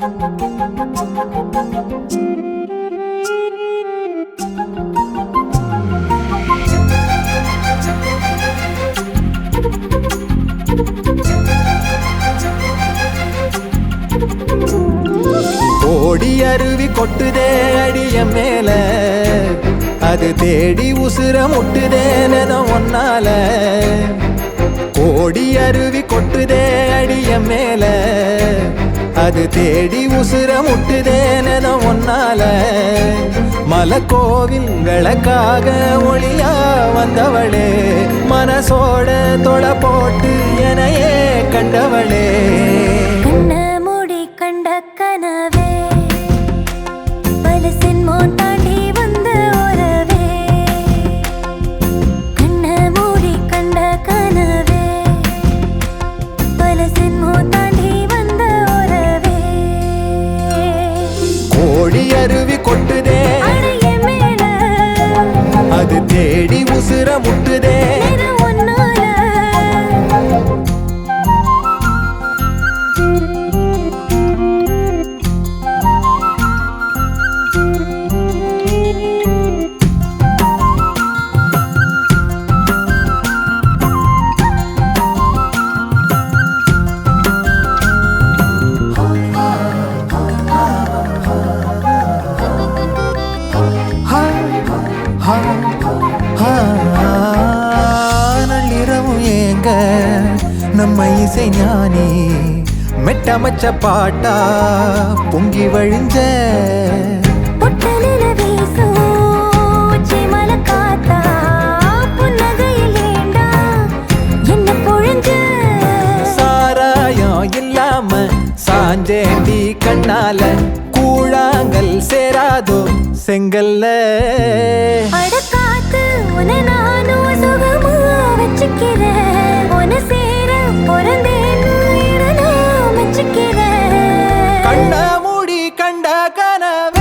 ஓடி அருவி கொட்டுதே அடிய மேல. அது தேடி உசுர முட்டுதேனத ஒன்னால. ஓடி அருவி கொட்டுதே அடிய மேல. அது தேடி உசுர முட்டுதேனத ஒன்னால. மலக்கோவில்களுக்காக ஒளியா வந்தவளே மனசோட தொலை போட்டு கொட்டுதே. அது தேடி உசுர முட்டுதே. ஹா. நள்ளிரவும் ஏங்க நம்ம இசை ஞானி மெட்டமச்ச பாட்டா பொங்கி வழிஞ்ச? சாராயம் இல்லாம சாஞ்சேண்டி கண்ணால கூழாங்கல் சேராதோ செங்கல்ல அட காத்து, உன்னை நானும் சுகமா வச்சுக்கிறேன். சேர. கண்ண மூடி கண்ட கனவே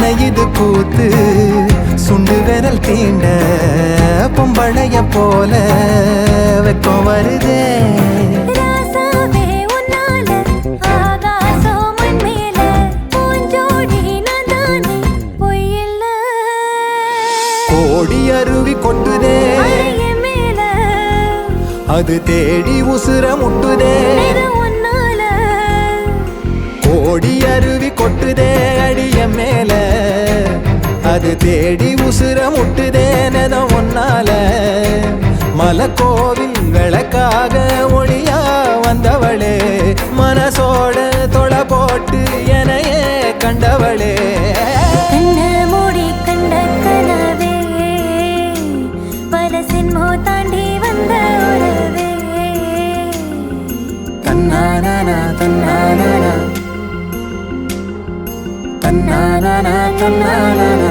என்ன இது கூத்து. சுண்டு விரல் தீண்ட பொம்பளைய போல வெக்கம் வருதே. கோடி அருவி கொட்டுதே. அது தேடி உசுர முட்டுதே. கோடி அருவி கொட்டுதே. அடிய மேல. அது தேடி உசுர முட்டுதேனத ஒன்னால மலக்கோவில்களுக்காக ஒளியா வந்தவளே. மனசோட தொலை போட்டு எனையே கண்டவளே. கண்ண மூடி கண்ட கனவே